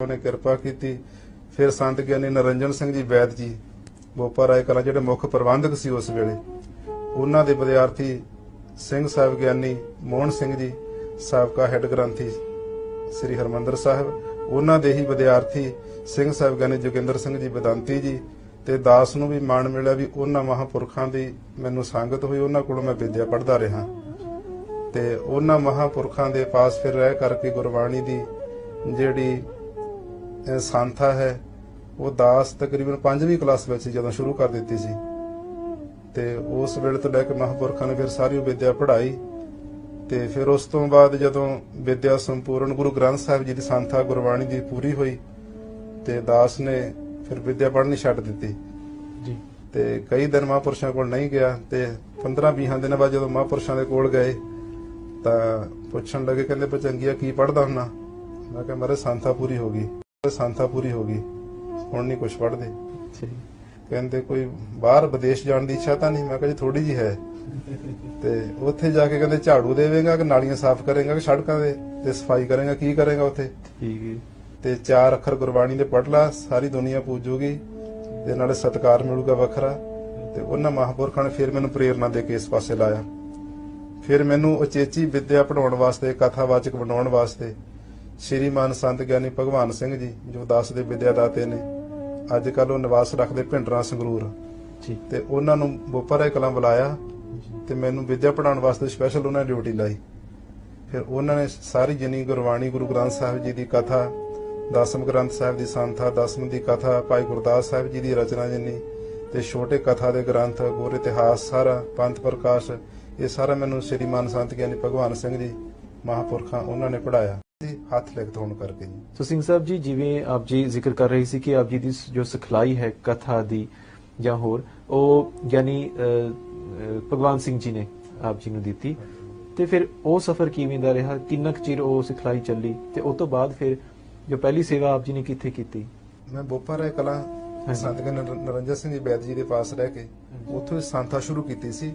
ਉਹਨੇ ਕਿਰਪਾ ਕੀਤੀ। ਫਿਰ ਸੰਤ ਗਿਆਨੀ ਨਰਿੰਜਨ ਸਿੰਘ ਜੀ ਵੈਦ ਜੀ ਬੋਪਾ ਰਾਏ ਕਲਾਂ, ਜਿਹੜੇ ਮੁੱਖ ਪ੍ਰਬੰਧਕ ਸੀ ਉਸ ਵੇਲੇ, ਉਹਨਾਂ ਦੇ ਵਿਦਿਆਰਥੀ ਸਿੰਘ ਸਾਹਿਬ ਗਿਆਨੀ ਮੋਹਨ ਸਿੰਘ ਜੀ, ਸਾਬਕਾ ਹੈੱਡ ਗ੍ਰੰਥੀ ਸ੍ਰੀ ਹਰਮੰਦਰ ਸਾਹਿਬ, ਉਹਨਾਂ ਦੇ ਹੀ ਵਿਦਿਆਰਥੀ ਸਿੰਘ ਸਾਹਿਬ ਗਿਆਨੀ ਜੋਗਿੰਦਰ ਸਿੰਘ ਜੀ ਬਦੰਤੀ ਜੀ ਤੇ ਦਾਸ ਨੂੰ ਵੀ ਮਾਣ ਮਿਲਿਆ ਵੀ ਉਹਨਾਂ ਮਹਾਪੁਰਖਾਂ ਦੀ ਮੈਨੂੰ ਸੰਗਤ ਹੋਈ, ਉਹਨਾਂ ਕੋਲੋਂ ਮੈਂ ਵਿਦਿਆ ਪੜ੍ਹਦਾ ਰਿਹਾ। ਤੇ ਉਹਨਾਂ ਮਹਾਪੁਰਖਾਂ ਦੇ ਪਾਸ ਫਿਰ ਰਹਿ ਕਰਕੇ ਗੁਰਬਾਣੀ ਦੀ ਜਿਹੜੀ ਸੰਥਾ ਹੈ। ਉਹ ਦਾਸ ਤਕਰੀਬਨ 5ਵੀਂ ਕਲਾਸ ਵਿੱਚ ਸੀ ਜਦੋਂ ਸ਼ੁਰੂ ਕਰ ਦਿੱਤੀ ਸੀ। ਤੇ ਉਸ ਵੇਲੇ ਤੋਂ ਲੈ ਕੇ ਮਹਾਪੁਰਖਾਂ ਨੇ ਫਿਰ ਸਾਰੀ ਵਿਦਿਆ ਪੜ੍ਹਾਈ। ਤੇ ਫਿਰ ਉਸ ਤੋਂ ਬਾਅਦ ਜਦੋਂ ਵਿਦਿਆ ਸੰਪੂਰਨ ਗੁਰੂ ਗ੍ਰੰਥ ਸਾਹਿਬ ਜੀ ਦੀ ਸੰਥਾ ਗੁਰਬਾਣੀ ਦੀ ਪੂਰੀ ਹੋਈ ਤੇ ਦਾਸ ਨੇ ਫਿਰ ਵਿਦਿਆ ਪੜ੍ਹਨੀ ਛੱਡ ਦਿੱਤੀ। ਜੀ। ਤੇ ਕਈ ਦਿਨ ਮਹਾਂਪੁਰਸ਼ਾਂ ਕੋਲ ਨਹੀਂ ਗਿਆ ਤੇ 15-20 ਦਿਨਾਂ ਬਾਅਦ ਜਦੋਂ ਮਹਾਂਪੁਰਸ਼ਾਂ ਦੇ ਕੋਲ ਗਏ ਤਾਂ ਪੁੱਛਣ ਲੱਗੇ ਕਹਿੰਦੇ ਬਚੰਗੀਆ ਕੀ ਪੜਦਾ ਹੁੰਨਾ? ਮੈਂ ਕਿਹਾ ਮਾਰੇ ਸੰਥਾ ਪੂਰੀ ਹੋ ਗਈ। ਸੰਥਾ ਪੂਰੀ ਹੋ ਗਈ। ਹੁਣ ਨਹੀਂ ਕੁਝ ਪੜਦੇ ਕਹਿੰਦੇ ਕੋਈ ਬਾਹਰ ਵਿਦੇਸ਼ ਜਾਣ ਦੀ ਇੱਛਾ ਤਾਂ ਨਹੀਂ। ਮੈਂ ਕਿਹਾ ਜੀ ਥੋੜੀ ਜੀ ਹੈ। ਤੇ ਉੱਥੇ ਜਾ ਕੇ ਕਹਿੰਦੇ ਝਾੜੂ ਦੇਵੇਂਗਾ ਕਿ ਨਾਲੀਆਂ ਸਾਫ਼ ਕਰੇਗਾ ਕਿ ਸੜਕਾਂ ਦੇ ਤੇ ਸਫ਼ਾਈ ਕਰੇਗਾ ਕੀ ਕਰੇਗਾ ਉੱਥੇ? ਠੀਕ ਹੈ। ਤੇ ਚਾਰ ਅੱਖਰ ਗੁਰਬਾਣੀ ਦੇ ਪੜ੍ਹ ਲਾ ਸਾਰੀ ਦੁਨੀਆ ਪੂਜੂਗੀ। ਤੇ ਨਾਲੇ ਸਤਿਕਾਰ ਮਿਲੂਗਾ ਵੱਖਰਾ। ਤੇ ਉਹਨਾਂ ਮਹਾਪੁਰਖਾਂ ਨੇ ਫਿਰ ਮੈਨੂੰ ਪ੍ਰੇਰਣਾ ਦੇ ਕੇ ਇਸ ਪਾਸੇ ਲਾਇਆ। ਫਿਰ ਮੈਨੂੰ ਉਚੇਚੀ ਵਿਦਿਆ ਪੜਾਉਣ ਵਾਸਤੇ ਕਥਾਵਾਚਕ ਬਣਾਉਣ ਵਾਸਤੇ ਸ਼੍ਰੀਮਾਨ ਸੰਤ ਗਿਆਨੀ ਭਗਵਾਨ ਸਿੰਘ ਜੀ ਜੋ ਦਾਸ ਦੇ ਵਿਦਿਆ ਦਾਤੇ ਨੇ। ਅੱਜ ਕੱਲ ਉਹ ਨਿਵਾਸ ਰੱਖਦੇ ਭਿੰਡਰਾਂ ਸੰਗਰੂਰ। ਜੀ। ਤੇ ਉਹਨਾਂ ਨੂੰ ਬੋਪਰੇ ਕਲਾਂ ਬੁਲਾਇਆ ਤੇ ਮੈਨੂੰ ਵਿਦਿਆ ਪੜਾਉਣ ਵਾਸਤੇ ਸਪੈਸ਼ਲ ਉਹਨਾਂ ਨੇ ਡਿਊਟੀ ਲਾਈ। ਫਿਰ ਉਹਨਾਂ ਨੇ ਸਾਰੀ ਜਿੰਨੀ ਗੁਰਬਾਣੀ ਗੁਰੂ ਗ੍ਰੰਥ ਸਾਹਿਬ ਜੀ ਦੀ ਕਥਾ ਦਸਮ ਗ੍ਰੰਥ ਸਾਹਿਬ ਦੀ ਸੰਥਾ ਦਸਮ ਦੀ ਕਥਾ ਭਾਈ ਗੁਰਦਾਸ ਸਾਹਿਬ ਜੀ ਦੀ ਰਚਨਾ ਜਿੰਨੀ ਤੇ ਛੋਟੇ ਕਥਾ ਦੇ ਗ੍ਰੰਥ ਗੁਰ ਇਤਿਹਾਸ ਸਾਰਾ ਪੰਥ ਪ੍ਰਕਾਸ਼ ਇਹ ਸਾਰਾ ਮੈਨੂੰ ਸ੍ਰੀਮਾਨ ਸੰਤ ਗਿਆਨੀ ਭਗਵਾਨ ਸਿੰਘ ਜੀ ਮਹਾਪੁਰਖਾਂ ਉਹਨਾਂ ਨੇ ਪੜਾਇਆ ਹੱਥ ਲਿਖਤ ਹੋਣ ਕਰਕੇ ਜੀ। ਸੋ ਸਿੰਘ ਸਾਹਿਬ ਜੀ ਜਿਵੇਂ ਆਪ ਜੀ ਜ਼ਿਕਰ ਕਰ ਰਹੇ ਸੀ ਕਿ ਆਪ ਜੀ ਦੀ ਜੋ ਸਿਖਲਾਈ ਹੈ ਕਥਾ ਦੀ ਜਾਂ ਹੋਰ ਉਹ ਯਾਨੀ ਭਗਵਾਨ ਸਿੰਘ ਜੀ ਨੇ ਆਪ ਜੀ ਨੂੰ ਦਿੱਤੀ। ਤੇ ਫਿਰ ਉਹ ਸਫ਼ਰ ਕਿਵੇਂ ਦਾ ਰਿਹਾ? ਕਿੰਨਾ ਚਿਰ ਉਹ ਸਿਖਲਾਈ ਚੱਲੀ? ਤੇ ਉਸ ਤੋਂ ਬਾਅਦ ਫਿਰ ਜੋ ਪਹਿਲੀ ਸੇਵਾ ਆਪ ਜੀ ਨੇ ਕਿੱਥੇ ਕੀਤੀ? ਮੈਂ ਬੋਪਾ ਰਾਏ ਕਲਾਂ। ਸੰਤ ਨਰਿੰਦਰ ਸਿੰਘ ਜੀ ਬੈਦ ਜੀ ਦੇ ਪਾਸ ਰਹਿ ਕੇ ਉੱਥੋਂ ਸੰਥਾ ਸ਼ੁਰੂ ਕੀਤੀ ਸੀ।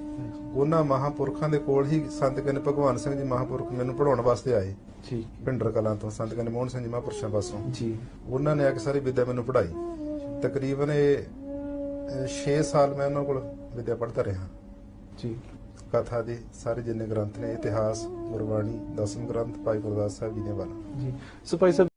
ਉਹਨਾਂ ਮਹਾਪੁਰਖਾਂ ਦੇ ਕੋਲ ਹੀ ਸੰਤ ਗਿਆਨੀ ਭਗਵਾਨ ਸਿੰਘ ਜੀ ਮਹਾਪੁਰਖ ਮੈਨੂੰ ਪੜਾਉਣ ਵਾਸਤੇ ਆਏ। ਜੀ। ਪਿੰਡਰ ਕਲਾਂ ਤੋਂ ਸੰਤ ਗਿਆਨੀ ਮੋਹਨ ਸਿੰਘ ਜੀ ਮਹਾਂਪੁਰਸ਼ਾਂ ਪਾਸੋਂ। ਜੀ। ਉਹਨਾਂ ਨੇ ਆ ਕੇ ਸਾਰੀ ਵਿਦਿਆ ਮੈਨੂੰ ਪੜ੍ਹਾਈ। ਤਕਰੀਬਨ ਇਹ 6 ਸਾਲ ਮੈਂ ਉਹਨਾਂ ਕੋਲ ਵਿਦਿਆ ਪੜ੍ਹਦਾ ਰਿਹਾ। ਜੀ। ਕਥਾ ਦੇ ਸਾਰੇ ਜਿੰਨੇ ਗ੍ਰੰਥ ਨੇ ਇਤਿਹਾਸ ਗੁਰਬਾਣੀ ਦਸਮ ਗ੍ਰੰਥ ਭਾਈ ਗੁਰਦਾਸ ਸਾਹਿਬ ਜੀ ਦੇ ਬਾਰੇ ਜੀ। ਸੋ ਭਾਈ ਸਾਹਿਬ